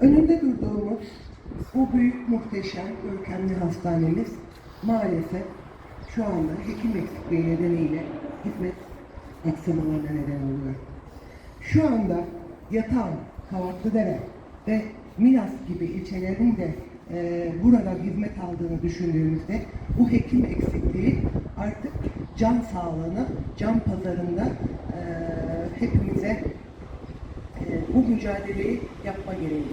Önünde durduğumuz bu büyük, muhteşem, görkemli hastanemiz maalesef şu anda hekim eksikliği nedeniyle hizmet aksamalarına neden oluyor. Şu anda Yatağan, Kavaklıdere ve Milas gibi ilçelerin de e, burada hizmet aldığını düşündüğümüzde bu hekim eksikliği artık can sağlığını, can pazarında e, hepimize bu mücadeleyi yapma gereği.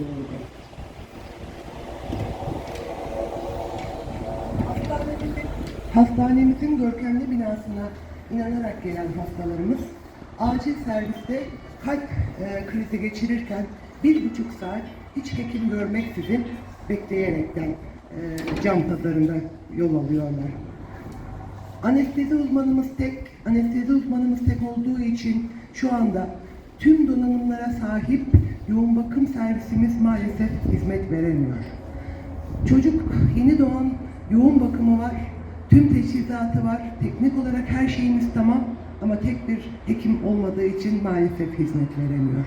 Hastanemizin görkemli binasına inanarak gelen hastalarımız acil serviste kalp e, krizi geçirirken bir buçuk saat hiç hekim görmeksizin bekleyerekten e, cam pazarında yol alıyorlar. Anestezi uzmanımız tek, anestezi uzmanımız tek olduğu için şu anda tüm donanımlara sahip yoğun bakım servisimiz maalesef hizmet veremiyor. Çocuk yeni doğan yoğun bakımı var, tüm teçhizatı var, teknik olarak her şeyimiz tamam ama tek bir hekim olmadığı için maalesef hizmet veremiyor.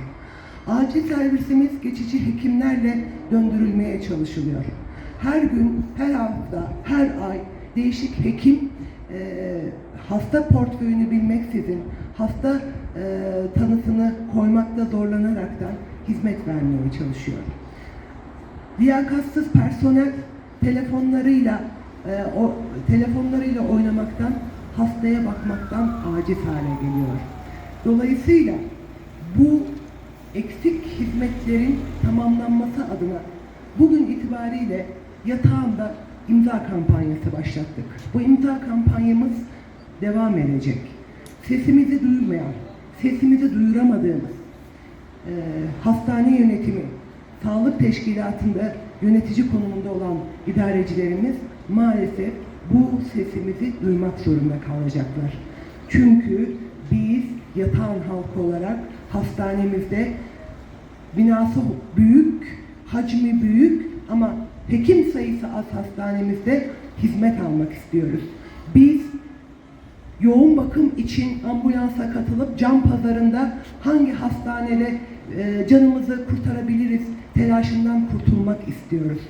Acil servisimiz geçici hekimlerle döndürülmeye çalışılıyor. Her gün, her hafta, her ay değişik hekim e, hasta portföyünü bilmeksizin hasta e, tanısını koymakta zorlanaraktan hizmet vermeye çalışıyor liyakatsız personel telefonlarıyla e, o telefonlarıyla oynamaktan hastaya bakmaktan aciz hale geliyor. Dolayısıyla bu eksik hizmetlerin tamamlanması adına bugün itibariyle yatağında imza kampanyası başlattık. Bu imza kampanyamız devam edecek. Sesimizi duyurmayan, sesimizi duyuramadığımız e, hastane yönetimi, sağlık teşkilatında yönetici konumunda olan idarecilerimiz maalesef bu sesimizi duymak zorunda kalacaklar. Çünkü biz yatağan halkı olarak hastanemizde binası büyük, hacmi büyük ama hekim sayısı az hastanemizde hizmet almak istiyoruz. Biz yoğun bakım için ambulansa katılıp can pazarında hangi hastanede e, canımızı kurtarabiliriz telaşından kurtulmak istiyoruz.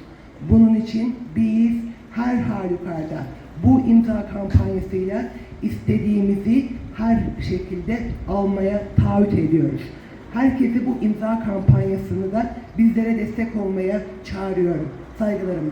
Bunun için biz her halükarda bu imza kampanyasıyla istediğimizi her şekilde almaya taahhüt ediyoruz. Herkesi bu imza kampanyasını da bizlere destek olmaya çağırıyorum. Saygılarımla.